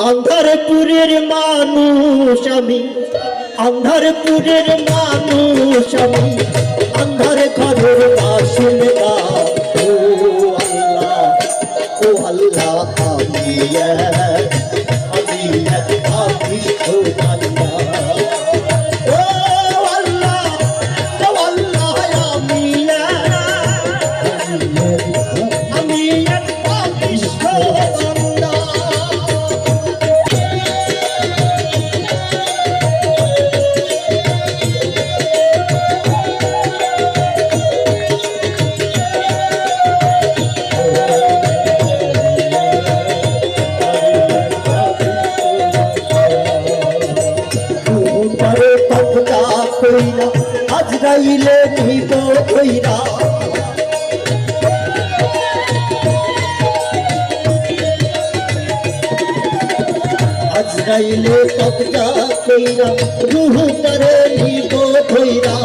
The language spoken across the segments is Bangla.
আন্ধারপুরের মানুষ আমি অন্ধারপুরের মানুষ আমি, অন্ধার ঘরের বাসিন্দা। ও আল্লাহ ও আল্লাহ, আমি আমি এক পাপিষ্ঠ আজরাইলে নিব কইরা আজরাইলে কবজা কইরা রুহু করে নিব কইরা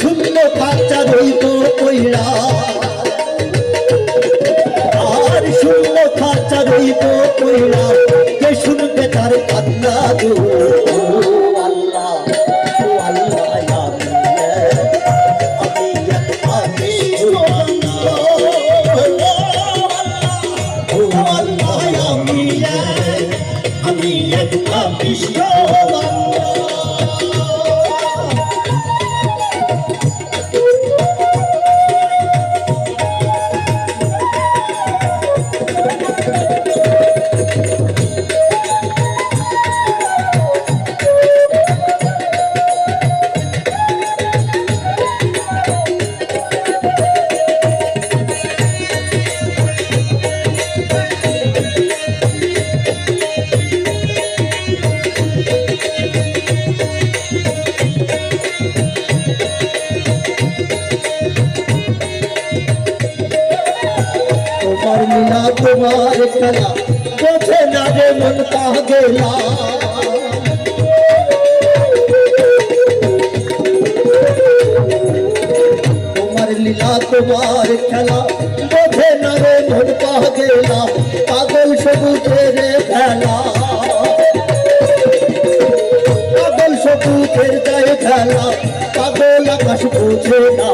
শূন্য কাঁচা রইব কইরা। Oh, তোমার খেলা বোঝে না রে মন পাগেলা তোমার লীলা, তোমার খেলা বোঝে না রে মন পাগেলা পাগল সবুজের খেলা। পাগল সবুজের গায়ে খেলা, পাগল আকাশ বুঝে না।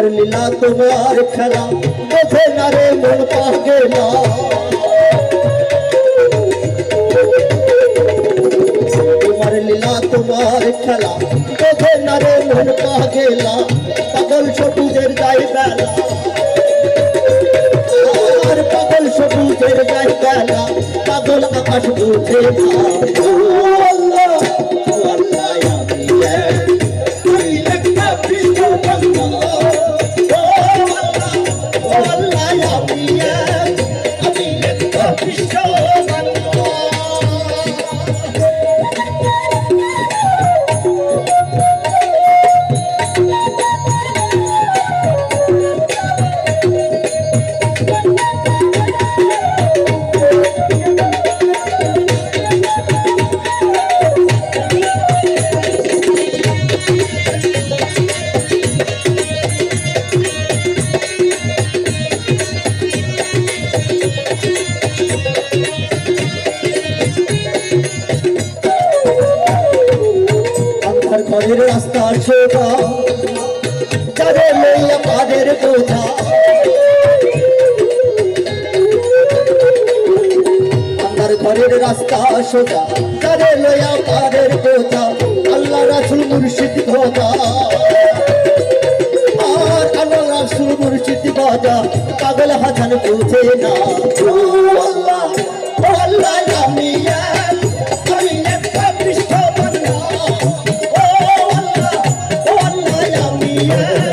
তোমার লীলা তোমার খেলা বোঝে না রে মন পাগে না। তোমার লীলা তোমার খেলা বোঝে না রে মন পাগে না। পাগল সবুজের যাই বেলা। পাগল সবুজের যাই বেলা, পাগল আকাশ বুঝে না। এক সোজা যারে লইয়া পাদের বোঝা আমার ঘরের রাস্তা সোজা। যারে লইয়া পাদের বোঝা আল্লাহ রাসুল মুর্শিদ খোদা আর আল্লাহ রাসুল মুর্শিদ বাজা পাগল হাসান বুঝে না। ও